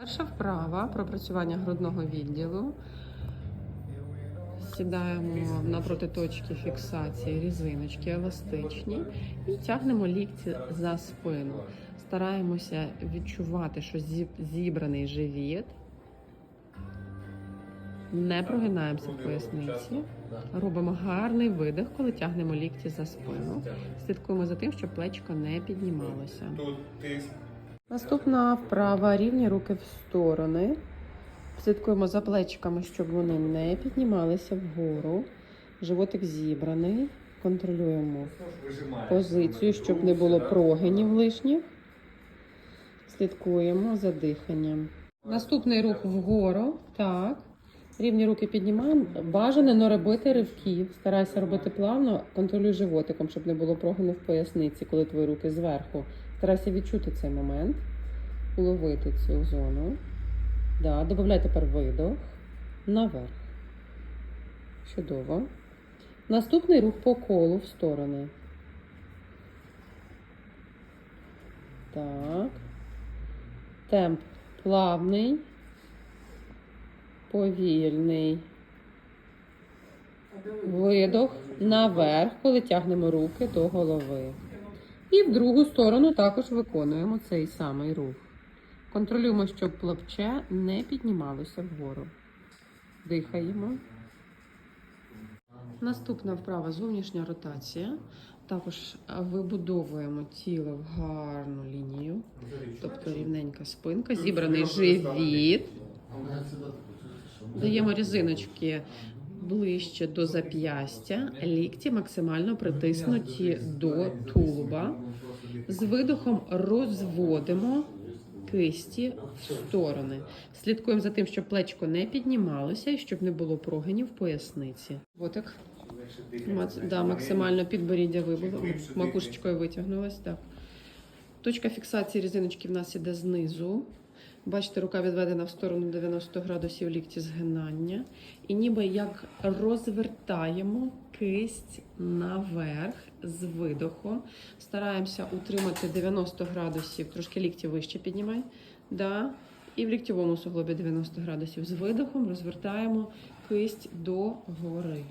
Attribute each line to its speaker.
Speaker 1: Перша вправа пропрацювання грудного відділу. Сідаємо напроти точки фіксації різиночки еластичні і тягнемо лікті за спину. Стараємося відчувати, що зібраний живіт. Не прогинаємося в поясниці. Робимо гарний видих, коли тягнемо лікті за спину. Слідкуємо за тим, щоб плечко не піднімалося. Наступна вправа рівні руки в сторони. Слідкуємо за плечиками, щоб вони не піднімалися вгору. Животик зібраний. Контролюємо позицію, щоб не було прогинів лишніх. Слідкуємо за диханням. Наступний рух вгору. Так. Рівні руки піднімаємо. Бажано не робити ривків. Старайся робити плавно, контролюй животиком, щоб не було прогину в поясниці, коли твої руки зверху. Старайся відчути цей момент, уловити цю зону. Да, Додай тепер видох наверх. Чудово. Наступний рух по колу в сторони. Так. Темп плавний, повільний. Видох наверх, коли тягнемо руки до голови. І в другу сторону також виконуємо цей самий рух. Контролюємо, щоб плече не піднімалося вгору. Дихаємо. Наступна вправа зовнішня ротація. Також вибудовуємо тіло в гарну лінію, тобто рівненька спинка, зібраний живіт. Даємо різиночки ближче до зап'ястя, лікті максимально притиснуті до тулуба. З видохом розводимо кисті в сторони. Слідкуємо за тим, щоб плечко не піднімалося і щоб не було прогинів в поясниці. Отак. Да, максимально підборіддя вибуло. Макушечкою витягнулась. Так. Точка фіксації різиночки в нас іде знизу. Бачите, рука відведена в сторону 90 градусів лікті згинання. І ніби як розвертаємо кисть наверх з видохом. Стараємося утримати 90 градусів, трошки лікті вище піднімай. Да. І в ліктєвому суглобі 90 градусів з видохом розвертаємо кисть до гори.